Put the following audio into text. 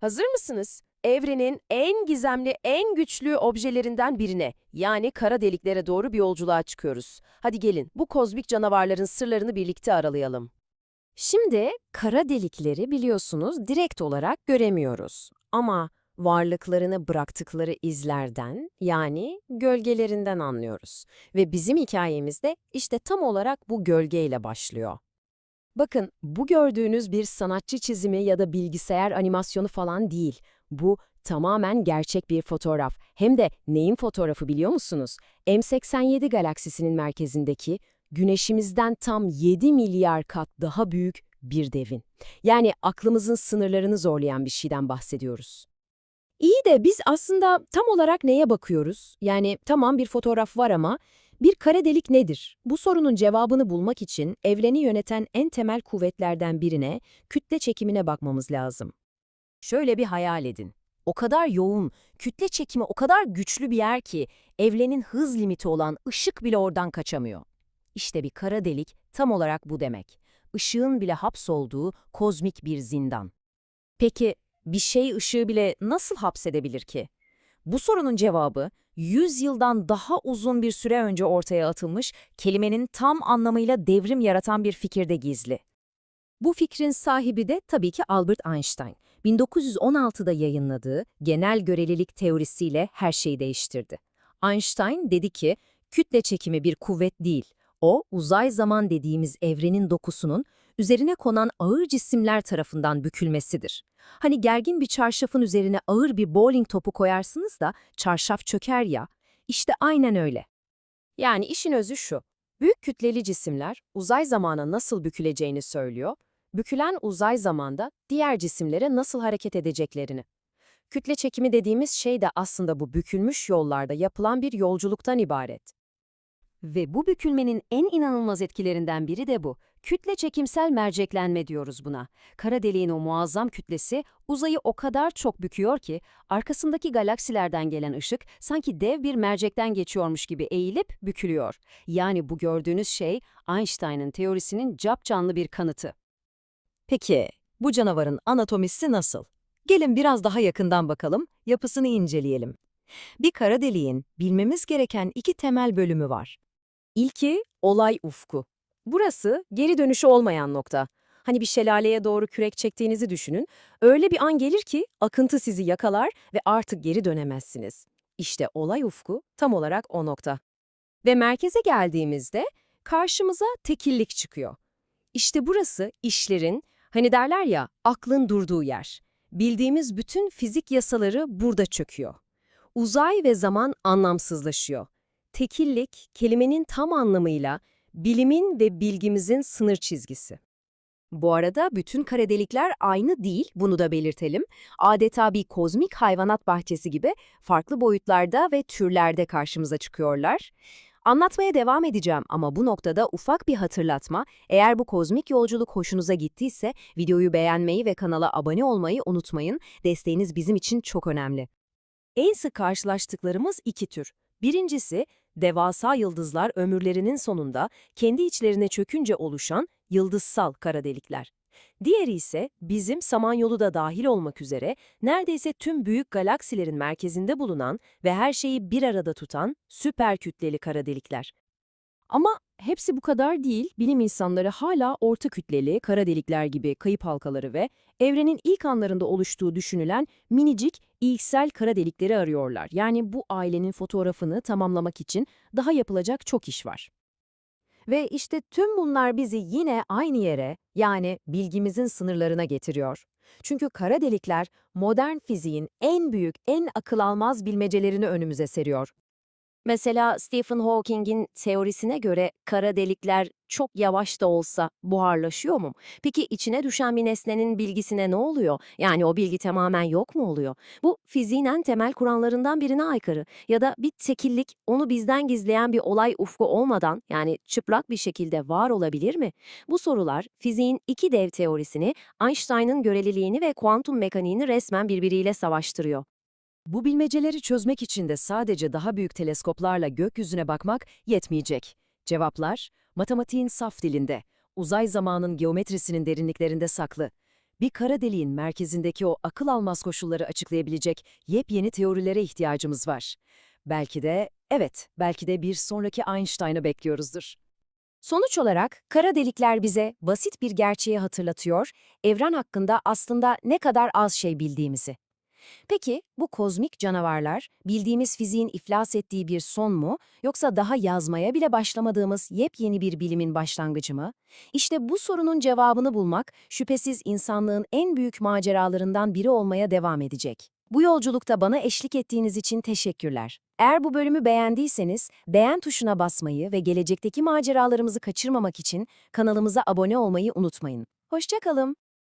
Hazır mısınız? Evrenin en gizemli, en güçlü objelerinden birine, yani kara deliklere doğru bir yolculuğa çıkıyoruz. Hadi gelin, bu kozmik canavarların sırlarını birlikte aralayalım. Şimdi kara delikleri biliyorsunuz direkt olarak göremiyoruz. Ama varlıklarını bıraktıkları izlerden yani gölgelerinden anlıyoruz. Ve bizim hikayemizde işte tam olarak bu gölgeyle başlıyor. Bakın, bu gördüğünüz bir sanatçı çizimi ya da bilgisayar animasyonu falan değil. Bu tamamen gerçek bir fotoğraf. Hem de neyin fotoğrafı biliyor musunuz? M87 galaksisinin merkezindeki, güneşimizden tam 7 milyar kat daha büyük bir devin. Yani aklımızın sınırlarını zorlayan bir şeyden bahsediyoruz. İyi de biz aslında tam olarak neye bakıyoruz? Yani tamam bir fotoğraf var ama bir kara delik nedir? Bu sorunun cevabını bulmak için evreni yöneten en temel kuvvetlerden birine, kütle çekimine bakmamız lazım. Şöyle bir hayal edin. O kadar yoğun, kütle çekimi o kadar güçlü bir yer ki evrenin hız limiti olan ışık bile oradan kaçamıyor. İşte bir kara delik tam olarak bu demek. Işığın bile hapsolduğu kozmik bir zindan. Peki bir şey ışığı bile nasıl hapsedebilir ki? Bu sorunun cevabı 100 yıldan daha uzun bir süre önce ortaya atılmış kelimenin tam anlamıyla devrim yaratan bir fikirde gizli. Bu fikrin sahibi de tabii ki Albert Einstein. 1916'da yayınladığı genel görelilik teorisiyle her şeyi değiştirdi. Einstein dedi ki, kütle çekimi bir kuvvet değil, o uzay zaman dediğimiz evrenin dokusunun üzerine konan ağır cisimler tarafından bükülmesidir. Hani gergin bir çarşafın üzerine ağır bir bowling topu koyarsınız da çarşaf çöker ya, işte aynen öyle. Yani işin özü şu, büyük kütleli cisimler uzay zamana nasıl büküleceğini söylüyor, bükülen uzay zamanda diğer cisimlere nasıl hareket edeceklerini. Kütle çekimi dediğimiz şey de aslında bu bükülmüş yollarda yapılan bir yolculuktan ibaret. Ve bu bükülmenin en inanılmaz etkilerinden biri de bu. Kütle çekimsel merceklenme diyoruz buna. Kara deliğin o muazzam kütlesi uzayı o kadar çok büküyor ki arkasındaki galaksilerden gelen ışık sanki dev bir mercekten geçiyormuş gibi eğilip bükülüyor. Yani bu gördüğünüz şey Einstein'ın teorisinin capcanlı bir kanıtı. Peki bu canavarın anatomisi nasıl? Gelin biraz daha yakından bakalım, yapısını inceleyelim. Bir kara deliğin bilmemiz gereken iki temel bölümü var. İlki olay ufku. Burası geri dönüşü olmayan nokta. Hani bir şelaleye doğru kürek çektiğinizi düşünün. Öyle bir an gelir ki akıntı sizi yakalar ve artık geri dönemezsiniz. İşte olay ufku tam olarak o nokta. Ve merkeze geldiğimizde karşımıza tekillik çıkıyor. İşte burası işlerin, hani derler ya aklın durduğu yer. Bildiğimiz bütün fizik yasaları burada çöküyor. Uzay ve zaman anlamsızlaşıyor. Tekillik, kelimenin tam anlamıyla bilimin ve bilgimizin sınır çizgisi. Bu arada bütün kara delikler aynı değil, bunu da belirtelim. Adeta bir kozmik hayvanat bahçesi gibi farklı boyutlarda ve türlerde karşımıza çıkıyorlar. Anlatmaya devam edeceğim ama bu noktada ufak bir hatırlatma. Eğer bu kozmik yolculuk hoşunuza gittiyse videoyu beğenmeyi ve kanala abone olmayı unutmayın. Desteğiniz bizim için çok önemli. En sık karşılaştıklarımız iki tür. Birincisi, devasa yıldızlar ömürlerinin sonunda kendi içlerine çökünce oluşan yıldızsal kara delikler. Diğeri ise bizim Samanyolu da dahil olmak üzere neredeyse tüm büyük galaksilerin merkezinde bulunan ve her şeyi bir arada tutan süper kütleli kara delikler. Ama hepsi bu kadar değil, bilim insanları hala orta kütleli kara delikler gibi kayıp halkaları ve evrenin ilk anlarında oluştuğu düşünülen minicik ilksel kara delikleri arıyorlar. Yani bu ailenin fotoğrafını tamamlamak için daha yapılacak çok iş var. Ve işte tüm bunlar bizi yine aynı yere, yani bilgimizin sınırlarına getiriyor. Çünkü kara delikler modern fiziğin en büyük, en akıl almaz bilmecelerini önümüze seriyor. Mesela Stephen Hawking'in teorisine göre kara delikler çok yavaş da olsa buharlaşıyor mu? Peki içine düşen bir nesnenin bilgisine ne oluyor? Yani o bilgi tamamen yok mu oluyor? Bu fiziğin en temel kuranlarından birine aykırı. Ya da bir tekillik onu bizden gizleyen bir olay ufku olmadan yani çıplak bir şekilde var olabilir mi? Bu sorular fiziğin iki dev teorisini, Einstein'ın göreliliğini ve kuantum mekaniğini resmen birbiriyle savaştırıyor. Bu bilmeceleri çözmek için de sadece daha büyük teleskoplarla gökyüzüne bakmak yetmeyecek. Cevaplar, matematiğin saf dilinde, uzay zamanın geometrisinin derinliklerinde saklı. bir kara deliğin merkezindeki o akıl almaz koşulları açıklayabilecek yepyeni teorilere ihtiyacımız var. Belki de, evet, belki de bir sonraki Einstein'ı bekliyoruzdur. Sonuç olarak kara delikler bize basit bir gerçeği hatırlatıyor, evren hakkında aslında ne kadar az şey bildiğimizi. Peki bu kozmik canavarlar bildiğimiz fiziğin iflas ettiği bir son mu yoksa daha yazmaya bile başlamadığımız yepyeni bir bilimin başlangıcı mı? İşte bu sorunun cevabını bulmak şüphesiz insanlığın en büyük maceralarından biri olmaya devam edecek. Bu yolculukta bana eşlik ettiğiniz için teşekkürler. Eğer bu bölümü beğendiyseniz beğen tuşuna basmayı ve gelecekteki maceralarımızı kaçırmamak için kanalımıza abone olmayı unutmayın. Hoşçakalın.